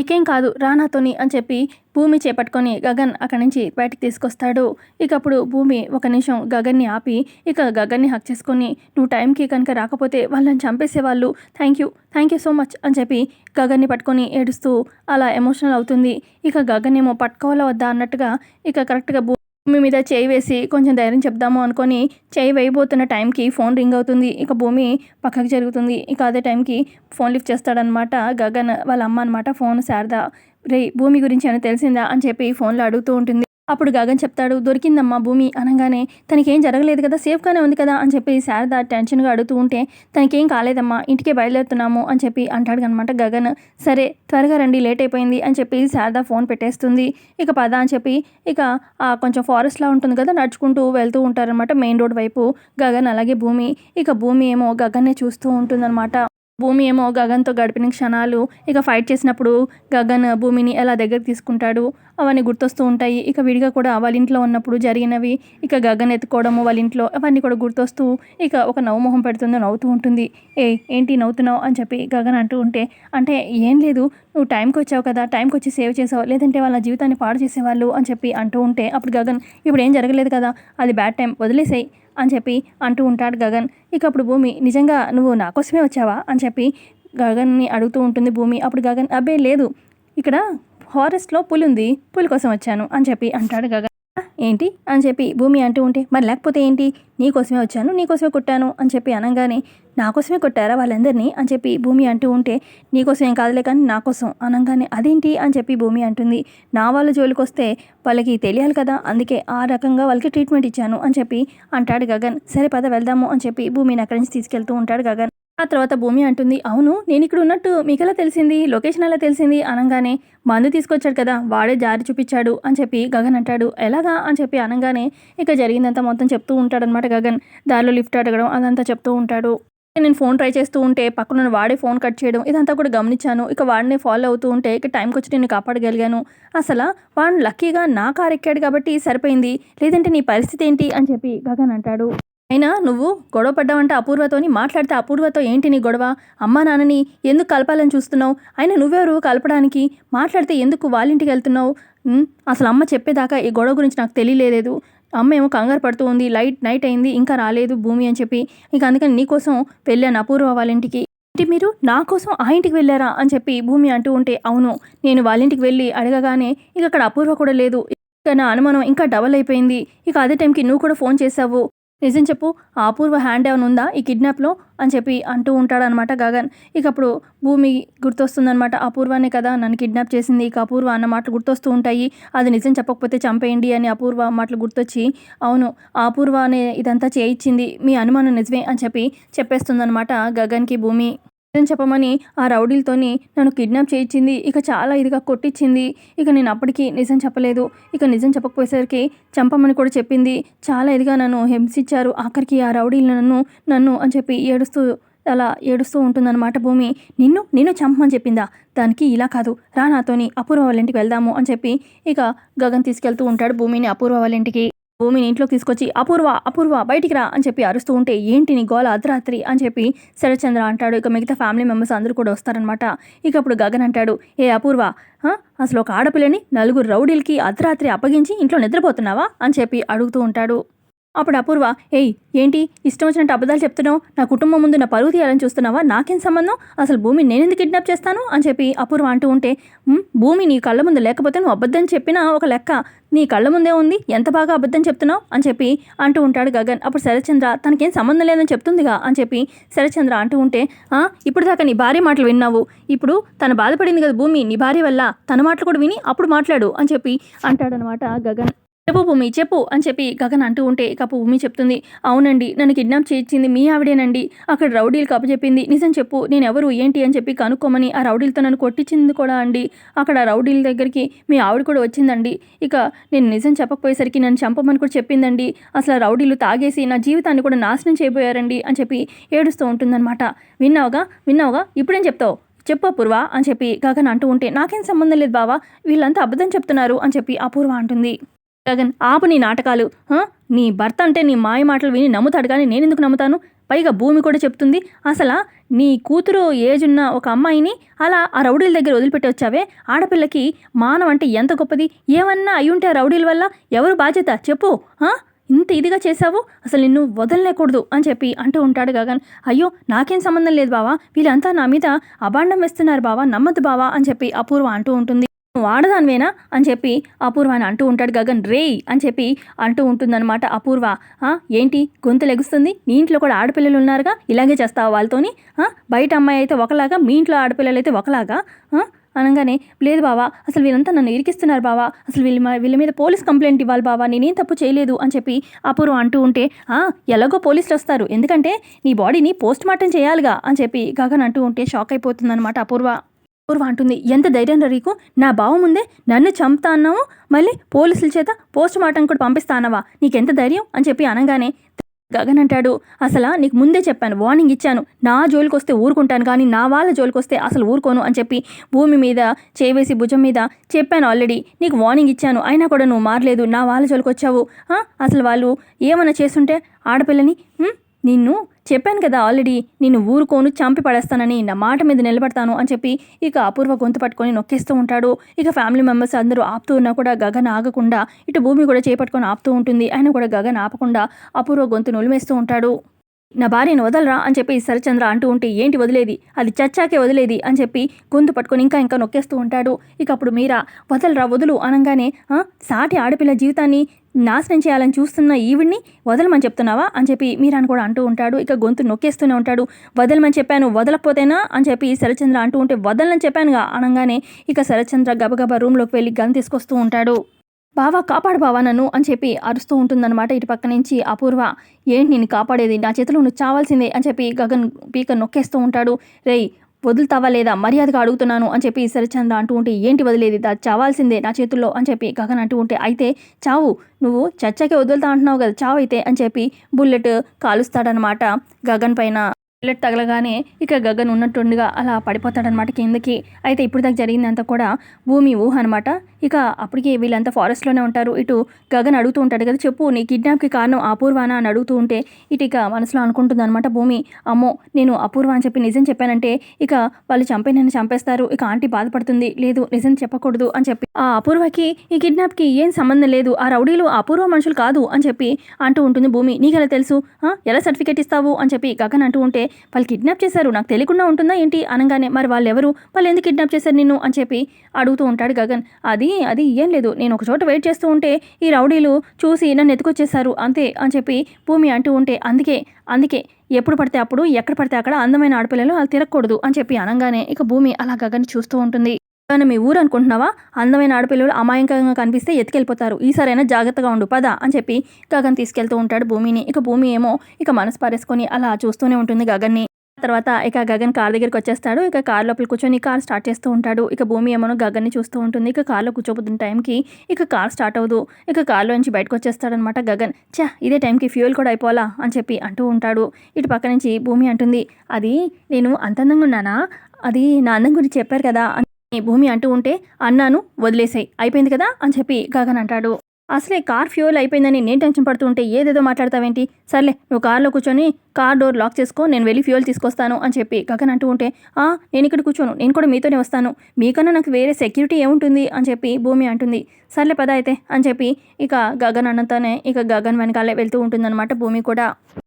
ఇకేం కాదు రానాతోని అని చెప్పి భూమి చేపట్టుకొని గగన్ అక్కడి నుంచి బయటికి తీసుకొస్తాడు. ఇక అప్పుడు భూమి ఒక నిమిషం గగన్ని ఆపి ఇక గగన్ని హక్ చేసుకొని నువ్వు టైంకి కనుక రాకపోతే వాళ్ళని చంపేసేవాళ్ళు. Thank you thank you so much అని చెప్పి గగన్ని పట్టుకొని ఏడుస్తూ అలా ఎమోషనల్ అవుతుంది. ఇక గగన్ ఏమో పట్టుకోవాలా వద్దా అన్నట్టుగా ఇక కరెక్ట్గా భూ భూమి మీద చేయి వేసి కొంచెం ధైర్యం చెప్దాము అనుకొని చేయి వేయబోతున్న టైంకి ఫోన్ రింగ్ అవుతుంది. ఇక భూమి పక్కకి జరుగుతుంది. ఇక అదే టైంకి ఫోన్ లిఫ్ట్ చేస్తాడనమాట గగన్ వాళ్ళ అమ్మ అనమాట ఫోన్ శారద. రే భూమి గురించి ఏమైనా తెలిసిందా అని చెప్పి ఫోన్లో అడుగుతూ ఉంటుంది. అప్పుడు గగన్ చెప్తాడు దొరికిందమ్మా భూమి అనగానే తనకేం జరగలేదు కదా సేఫ్గానే ఉంది కదా అని చెప్పి శారద టెన్షన్గా అడుగుతూ ఉంటే తనకేం కాలేదమ్మా ఇంటికే బయలుదేరుతున్నాము అని చెప్పి అంటాడు అనమాట గగన్. సరే త్వరగా రండి లేట్ అయిపోయింది అని చెప్పి శారద ఫోన్ పెట్టేస్తుంది. ఇక పద అని చెప్పి ఇక ఆ కొంచెం ఫారెస్ట్లా ఉంటుంది కదా నడుచుకుంటూ వెళ్తూ ఉంటారనమాట మెయిన్ రోడ్ వైపు గగన్ అలాగే భూమి. ఇక భూమి ఏమో గగన్నే చూస్తూ ఉంటుందన్నమాట భూమి ఏమో గగన్తో గడిపిన క్షణాలు ఇక ఫైట్ చేసినప్పుడు గగన్ భూమిని ఎలా దగ్గర తీసుకుంటాడు? అవన్నీ గుర్తొస్తూ ఉంటాయి. ఇక విడిగా కూడా వాళ్ళ ఇంట్లో ఉన్నప్పుడు జరిగినవి ఇక గగన్ ఎత్తుకోవడము వాళ్ళ ఇంట్లో అవన్నీ కూడా గుర్తొస్తూ ఇక ఒక నవ్వు మొహం పెడుతుందో నవ్వుతూ ఉంటుంది. ఏ ఏంటి నవ్వుతున్నావు? అని చెప్పి గగన్ అంటూ ఉంటే అంటే ఏం లేదు నువ్వు టైంకి వచ్చావు కదా టైంకి వచ్చి సేవ్ చేసావు లేదంటే వాళ్ళ జీవితాన్ని పాడు చేసేవాళ్ళు అని చెప్పి అంటూ ఉంటే అప్పుడు గగన్ ఇప్పుడు ఏం జరగలేదు కదా అది బ్యాడ్ టైం వదిలేసేయి. అని చెప్పి అంటూ ఉంటాడు గగన్. ఇక అప్పుడు భూమి నిజంగా నువ్వు నా కోసమే వచ్చావా? అని చెప్పి గగన్ని అడుగుతూ ఉంటుంది భూమి. అప్పుడు గగన్ అబ్బే లేదు. ఇక్కడ ఫారెస్ట్లో పులి ఉంది పులి కోసం వచ్చాను. అని చెప్పి అంటాడు గగన్. ఏంటి? అని చెప్పి భూమి అంటూ ఉంటే మరి లేకపోతే ఏంటి? నీకోసమే వచ్చాను నీకోసమే కొట్టాను అని చెప్పి అనగానే నా కోసమే కొట్టారా వాళ్ళందరినీ? అని చెప్పి భూమి అంటూ ఉంటే నీకోసం ఏం కాదులే కానీ నాకోసం అనగానే అదేంటి? అని చెప్పి భూమి అంటుంది నా వాళ్ళ జోలికి వస్తే వాళ్ళకి తెలియాలి కదా అందుకే ఆ రకంగా వాళ్ళకి ట్రీట్మెంట్ ఇచ్చాను అని చెప్పి అంటాడు గగన్. సరే పద వెళ్దాము అని చెప్పి భూమిని అక్కడి నుంచి తీసుకెళ్తూ ఉంటాడు గగన్. ఆ తర్వాత భూమి అంటుంది అవును నేను ఇక్కడ ఉన్నట్టు మీకెలా తెలిసింది? లొకేషన్ ఎలా తెలిసింది? అనగానే మందు తీసుకొచ్చాడు కదా వాడే జారి చూపించాడు అని చెప్పి గగన్ అంటాడు. ఎలాగా? అని చెప్పి అనగానే ఇక జరిగిందంతా మొత్తం చెప్తూ ఉంటాడనమాట గగన్. దారిలో లిఫ్ట్ అడగడం అదంతా చెప్తూ ఉంటాడు. నేను ఫోన్ ట్రై చేస్తూ ఉంటే పక్కన వాడే ఫోన్ కట్ చేయడం ఇదంతా కూడా గమనించాను. ఇక వాడిని ఫాలో అవుతూ ఉంటే ఇక టైంకి వచ్చి నేను కాపాడగలిగాను. అసలు వాడు లక్కీగా నా కారు ఎక్కాడు కాబట్టి సరిపోయింది. లేదంటే నీ పరిస్థితి ఏంటి? అని చెప్పి గగన్ అంటాడు. అయినా నువ్వు గొడవ పడ్డావంటే అపూర్వతోని మాట్లాడితే అపూర్వతో ఏంటి నీ గొడవ? అమ్మా నాన్నని ఎందుకు కలపాలని చూస్తున్నావు? అయినా నువ్వెవరు కలపడానికి? మాట్లాడితే ఎందుకు వాళ్ళ ఇంటికి వెళ్తున్నావు అసలు అమ్మ చెప్పేదాకా ఈ గొడవ గురించి నాకు తెలియలేదు. అమ్మ ఏమో కంగారు పడుతూ ఉంది లైట్ నైట్ అయింది ఇంకా రాలేదు భూమి అని చెప్పి. ఇక అందుకని నీకోసం వెళ్ళాను అపూర్వ వాళ్ళ ఇంటికి ఏంటి మీరు? నా కోసం ఆ ఇంటికి వెళ్ళారా అని చెప్పి భూమి అంటూ ఉంటే అవును నేను వాళ్ళ ఇంటికి వెళ్ళి అడగగానే ఇక అక్కడ అపూర్వ కూడా లేదు. ఇక నా అనుమానం ఇంకా డబల్ అయిపోయింది. ఇక అదే టైంకి నువ్వు కూడా ఫోన్ చేసావు నిజం చెప్పు ఆ అపూర్వ హ్యాండ్ ఏమైనా ఉందా ఈ కిడ్నాప్లో అని చెప్పి అంటూ ఉంటాడనమాట గగన్. ఇక అప్పుడు భూమి గుర్తొస్తుందనమాట అపూర్వనే కదా నన్ను కిడ్నాప్ చేసింది ఇక అపూర్వ అన్న మాటలు గుర్తొస్తూ ఉంటాయి. అది నిజం చెప్పకపోతే చంపేయండి అని అపూర్వ మాటలు గుర్తొచ్చి అవును అపూర్వ అనే ఇదంతా చేయించింది మీ అనుమానం నిజమే అని చెప్పి చెప్పేస్తుందనమాట గగన్కి భూమి. నిజం చెప్పమని ఆ రౌడీలతోని నన్ను కిడ్నాప్ చేయించింది. ఇక చాలా ఇదిగా కొట్టించింది. ఇక నేను అప్పటికి నిజం చెప్పలేదు. ఇక నిజం చెప్పకపోయేసరికి చంపమని కూడా చెప్పింది. చాలా ఇదిగా నన్ను హింసించారు. ఆఖరికి ఆ రౌడీలు నన్ను నన్ను అని చెప్పి ఏడుస్తూ అలా ఏడుస్తూ ఉంటుందన్నమాట భూమి. నిన్ను నిన్ను చంపమని చెప్పిందా? దానికి ఇలా కాదు. రా నాతోని అపూర్వ వాళ్ళ ఇంటికి వెళ్దాము అని చెప్పి ఇక గగన్ తీసుకెళ్తూ ఉంటాడు భూమిని అపూర్వ వాళ్ళ ఇంటికి. భూమిని ఇంట్లోకి తీసుకొచ్చి అపూర్వ అపూర్వ బయటికి రా అని చెప్పి అరుస్తూ ఉంటే ఏంటి నీ గోల అర్ధరాత్రి? అని చెప్పి శరత్చంద్ర అంటాడు. ఇక మిగతా ఫ్యామిలీ మెంబర్స్ అందరూ కూడా వస్తారనమాట ఇక అప్పుడు గగన్ అంటాడు ఏ అపూర్వ అసలు ఒక ఆడపిల్లని నలుగురు రౌడీలకి అర్ధరాత్రి అప్పగించి ఇంట్లో నిద్రపోతున్నావా? అని చెప్పి అడుగుతూ ఉంటాడు. అప్పుడు అపూర్వ ఏయ్ ఏంటి? ఇష్టం వచ్చినట్టు అబద్ధాలు చెప్తున్నావు? నా కుటుంబం ముందు నా పరువు తీయాలని చూస్తున్నావా? నాకేం సంబంధం? అసలు భూమి నేనెందుకు కిడ్నాప్ చేస్తాను? అని చెప్పి అపూర్వ అంటూ ఉంటే భూమి నీ కళ్ళ ముందు లేకపోతే నువ్వు అబద్ధం చెప్పినా ఒక లెక్క. నీ కళ్ళ ముందే ఉంది. ఎంత బాగా అబద్ధం చెప్తున్నావు? అని చెప్పి అంటూ ఉంటాడు గగన్. అప్పుడు శరత్చంద్ర తనకేం సంబంధం లేదని చెప్తుందిగా? అని చెప్పి శరచంద్ర అంటూ ఉంటే ఇప్పుడు దాకా నీ భార్య మాటలు విన్నావు. ఇప్పుడు తను బాధపడింది కదా భూమి నీ భార్య వల్ల. తన మాటలు కూడా విని అప్పుడు మాట్లాడు అని చెప్పి అంటాడనమాట గగన్. చెప్పు భూమి చెప్పు అని చెప్పి గగన్ అంటూ ఉంటే ఇక భూమి చెప్తుంది. అవునండి నన్ను కిడ్నాప్ చేయించింది మీ ఆవిడేనండి. అక్కడ రౌడీలకు అప్పచెప్పింది నిజం చెప్పు నేను ఎవరు ఏంటి అని చెప్పి కనుక్కోమని ఆ రౌడీలతో నన్ను కొట్టించింది కూడా అండి. అక్కడ రౌడీల దగ్గరికి మీ ఆవిడ కూడా వచ్చిందండి. ఇక నేను నిజం చెప్పకపోయేసరికి నన్ను చంపమని కూడా చెప్పిందండి. అసలు రౌడీలు తాగేసి నా జీవితాన్ని కూడా నాశనం చేయబోయారండి అని చెప్పి ఏడుస్తూ ఉంటుందన్నమాట. విన్నావుగా? విన్నావుగా? ఇప్పుడేం చెప్తావు? చెప్పు అపూర్వ అని చెప్పి గగన్ అంటూ ఉంటే నాకేం సంబంధం లేదు బావా వీళ్ళంతా అబద్ధం చెప్తున్నారు అని చెప్పి అపూర్వ అంటుంది. గగన్ ఆపు నీ నాటకాలు. నీ భర్త అంటే నీ మాయ మాటలు విని నమ్ముతాడు కానీ నేను ఎందుకు నమ్ముతాను? పైగా భూమి కూడా చెప్తుంది. అసలు నీ కూతురు ఏజ్ ఉన్న ఒక అమ్మాయిని అలా ఆ రౌడీల దగ్గర వదిలిపెట్టి వచ్చావే? ఆడపిల్లకి మానం అంటే ఎంత గొప్పది? ఏమన్నా అయ్యుంటే ఆ రౌడీల వల్ల ఎవరు బాధ్యత? చెప్పు. ఇంత ఇదిగా చేశావు? అసలు నిన్ను వదలలేకూడదు అని చెప్పి అంటూ ఉంటాడు గగన్. అయ్యో నాకేం సంబంధం లేదు బావా. వీళ్ళంతా నా మీద అబాండం వేస్తున్నారు బావా. నమ్మద్దు బావా అని చెప్పి అపూర్వ అంటూ ఉంటుంది. నువ్వు ఆడదానివేనా? అని చెప్పి అపూర్వ అని అంటూ ఉంటాడు గగన్. రేయ్! అని చెప్పి అంటూ ఉంటుందన్నమాట అపూర్వ. ఏంటి? గొంతు లెగుస్తుంది? నీ ఇంట్లో కూడా ఆడపిల్లలు ఉన్నారుగా? ఇలాగే చేస్తావు వాళ్ళతోని? బయట అమ్మాయి అయితే ఒకలాగా మీ ఇంట్లో ఆడపిల్లలు అయితే ఒకలాగా? అనగానే లేదు బావా అసలు వీళ్ళంతా నన్ను ఇరికిస్తున్నారు బావా. అసలు వీళ్ళ వీళ్ళ మీద పోలీస్ కంప్లైంట్ ఇవ్వాలి బావా. నేనేం తప్పు చేయలేదు అని చెప్పి అపూర్వ అంటూ ఉంటే ఎలాగో పోలీసులు వస్తారు. ఎందుకంటే నీ బాడీని పోస్ట్ మార్టం చేయాలిగా అని చెప్పి గగన్ అంటూ ఉంటే షాక్ అయిపోతుందన్నమాట అపూర్వ. పూర్వ అంటుంది. ఎంత ధైర్యం రీకు? నా బావ ముందే నన్ను చంపుతా అన్నావు? మళ్ళీ పోలీసుల చేత పోస్ట్ మార్టం కూడా పంపిస్తా అన్నావా? నీకెంత ధైర్యం? అని చెప్పి అనగానే గగన్ అంటాడు అసలు నీకు ముందే చెప్పాను వార్నింగ్ ఇచ్చాను. నా జోలికి వస్తే ఊరుకుంటాను కానీ నా వాళ్ళ జోలికి వస్తే అసలు ఊరుకోను అని చెప్పి భూమి మీద చేవేసి భుజం మీద చెప్పాను ఆల్రెడీ. నీకు వార్నింగ్ ఇచ్చాను అయినా కూడా నువ్వు మారలేదు. నా వాళ్ళ జోలికి వచ్చావు అసలు వాళ్ళు ఏమైనా చేస్తుంటే ఆడపిల్లని నిన్ను చెప్పాను కదా ఆల్రెడీ నిన్ను ఊరుకోను చంపి పడేస్తానని నా మాట మీద నిలబడతాను అని చెప్పి ఇక అపూర్వ గొంతు పట్టుకొని నొక్కేస్తూ ఉంటాడు. ఇక ఫ్యామిలీ మెంబర్స్ అందరూ ఆపుతూ ఉన్నా కూడా గగన్ ఆగకుండా ఇటు భూమి కూడా చేపట్టుకొని ఆపుతూ ఉంటుంది. ఆయన కూడా గగన్ ఆపకుండా అపూర్వ గొంతు నులిమేస్తూ ఉంటాడు. నా భార్యను వదలరా అని చెప్పి శరచంద్ర అంటూ ఉంటే ఏంటి వదిలేది? అది చచ్చాకే వదిలేది? అని చెప్పి గొంతు పట్టుకొని ఇంకా ఇంకా నొక్కేస్తూ ఉంటాడు. ఇక అప్పుడు మీరా వదలరా వదులు అనగానే సాటి ఆడపిల్ల జీవితాన్ని నాశనం చేయాలని చూస్తున్న ఈవిడ్ని వదలమని చెప్తున్నావా అని చెప్పి మీరాని కూడా అంటూ ఉంటాడు. ఇక గొంతు నొక్కేస్తూనే ఉంటాడు. వదలమని చెప్పాను వదలకపోతేనా అని చెప్పి శరచంద్ర అంటూ ఉంటే వదలని చెప్పానుగా అనగానే ఇక శరచంద్ర గబగబా రూమ్లోకి వెళ్ళి గన్ తీసుకొస్తూ ఉంటాడు. బావా కాపాడు బావా నన్ను అని చెప్పి అరుస్తూ ఉంటుందన్నమాట ఇటు పక్క నుంచి అపూర్వ. ఏంటి నేను కాపాడేది? నా చేతిలో నువ్వు చావాల్సిందే అని చెప్పి గగన్ పీక నొక్కేస్తూ ఉంటాడు. రేయ్ వదులుతావా లేదా? మర్యాదగా అడుగుతున్నాను అని చెప్పి శరచంద్ర అంటూ ఉంటే ఏంటి వదిలేది? చావాల్సిందే నా చేతుల్లో అని చెప్పి గగన్ అంటూ ఉంటే అయితే చావు నువ్వు చచ్చకే వదులుతా అంటున్నావు కదా చావు అయితే అని చెప్పి బుల్లెట్ కాలుస్తాడనమాట గగన్ పైన. బుల్లెట్ తగలగానే ఇక గగన్ ఉన్నట్టుండిగా అలా పడిపోతాడనమాట కిందకి. అయితే ఇప్పుడు దాకా జరిగిందంతా కూడా భూమి ఊహ అనమాట ఇక అప్పటికి వీళ్ళంతా ఫారెస్ట్లోనే ఉంటారు. ఇటు గగన్ అడుగుతూ ఉంటాడు కదా చెప్పు నీ కిడ్నాప్కి కారణం అపూర్వానా అని అడుగుతూ ఉంటే ఇటు ఇక మనసులో అనుకుంటుంది అనమాట భూమి అమ్మో నేను అపూర్వ అని చెప్పి నిజం చెప్పానంటే ఇక వాళ్ళు చంపే నన్ను చంపేస్తారు. ఇక ఆంటీ బాధపడుతుంది. లేదు నిజం చెప్పకూడదు అని చెప్పి. ఆ అపూర్వకి ఈ కిడ్నాప్కి ఏం సంబంధం లేదు. ఆ రౌడీలు అపూర్వ మనుషులు కాదు అని చెప్పి అంటూ ఉంటుంది భూమి. నీకెలా తెలుసు? ఆ, ఎలా సర్టిఫికేట్ ఇస్తావు? అని చెప్పి గగన్ అంటూ ఉంటే వాళ్ళు కిడ్నాప్ చేశారు. నాకు తెలియకుండా ఉంటుందా ఏంటి? అనగానే మరి వాళ్ళు ఎవరు వాళ్ళు ఎందుకు కిడ్నాప్ చేశారు నిన్ను? అని చెప్పి అడుగుతూ ఉంటాడు గగన్. అది అది ఏం లేదు. నేను ఒక చోట వెయిట్ చేస్తూ ఉంటే ఈ రౌడీలు చూసి నన్ను ఎత్తుకొచ్చేసారు అంతే అని చెప్పి భూమి అంటూ ఉంటే అందుకే అందుకే ఎప్పుడు పడితే అప్పుడు ఎక్కడ పడితే అక్కడ అందమైన ఆడపిల్లలు అలా తిరగకూడదు అని చెప్పి అనగానే ఇక భూమి అలా గగన్ చూస్తూ ఉంటుంది. కానీ మీ ఊరు అనుకుంటున్నావా? అందమైన ఆడపిల్లలు అమాయకంగా కనిపిస్తే ఎత్తుకెళ్ళిపోతారు. ఈసారైనా జాగ్రత్తగా ఉండు పద అని చెప్పి గగన్ తీసుకెళ్తూ ఉంటాడు భూమిని. ఇక భూమి ఏమో ఇక మనసు పారేసుకొని అలా చూస్తూనే ఉంటుంది గగన్ని. తర్వాత ఇక గగన్ కార్ దగ్గరికి వచ్చేస్తాడు. ఇక కార్ లోపల కూర్చొని కార్ స్టార్ట్ చేస్తూ ఉంటాడు. ఇక భూమి ఏమో గగన్ని చూస్తూ ఉంటుంది. ఇక కార్లో కూర్చోబోతున్న టైంకి ఇక కార్ స్టార్ట్ అవ్వదు. ఇక కార్లో నుంచి బయటకు వచ్చేస్తాడనమాట గగన్. చా ఇదే టైంకి ఫ్యూయల్ కూడా అయిపోవాలా అని చెప్పి అంటూ ఉంటాడు. ఇటు పక్క నుంచి భూమి అంటుంది అది నేను అంత అందంగా ఉన్నానా? అది నా అందం గురించి చెప్పారు కదా అని భూమి అంటూ ఉంటే అన్నాను వదిలేసాయి అయిపోయింది కదా అని చెప్పి గగన్ అంటాడు. అసలే కార్ ఫ్యూయల్ అయిపోయిందని నేను టెన్షన్ పడుతుంటే ఏదేదో మాట్లాడతావేంటి? సర్లే నువ్వు కార్లో కూర్చొని కార్ డోర్ లాక్ చేసుకో నేను వెళ్ళి ఫ్యూయల్ తీసుకొస్తాను అని చెప్పి గగన్ అంటూ ఉంటే ఆ నేను ఇక్కడ కూర్చోను నేను కూడా మీతోనే వస్తాను. మీకన్నా నాకు వేరే సెక్యూరిటీ ఏముంటుంది? అని చెప్పి భూమి అంటుంది. సర్లే పద అయితే అని చెప్పి ఇక గగన్ అన్నతోనే ఇక గగన్ వెనకాలే వెళ్తూ ఉంటుందన్నమాట భూమి కూడా.